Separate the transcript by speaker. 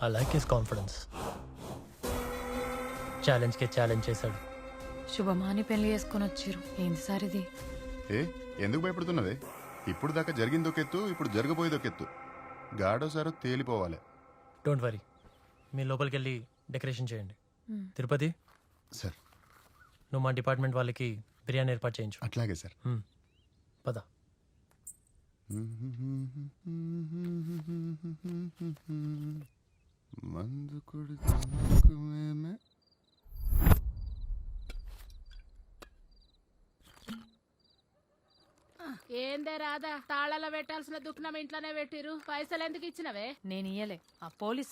Speaker 1: I like his confidence ఛాలెంజ్కి challenge చేశాడు
Speaker 2: శుభమాని పెళ్ళి చేసుకొని వచ్చిర్రు ఏంది సార్ ఇది
Speaker 3: ఏ ఎందుకు భయపడుతున్నవే ఇప్పుడు దాకా జరిగింది ఒక ఎత్తు ఇప్పుడు జరగబోయేది ఒక ఎత్తు గాడోసారో తేలిపోవాలి
Speaker 1: డోంట్ వరీ మీ లోపలికి వెళ్ళి డెకరేషన్ చేయండి
Speaker 2: Hmm.
Speaker 1: తిరుపతి
Speaker 3: సార్
Speaker 1: నువ్వు మా డిపార్ట్మెంట్ వాళ్ళకి బిర్యానీ ఏర్పాటు చేయించు
Speaker 3: అట్లాగే సార్
Speaker 1: Hmm. పద
Speaker 4: ఏందే రాదా తాళాల పెట్టాల్సిన దుఃఖనం ఇంట్లోనే పెట్టిరు పైసలు ఎందుకు ఇచ్చినవే?
Speaker 2: నేను ఇయ్యలే. ఆ పోలీస్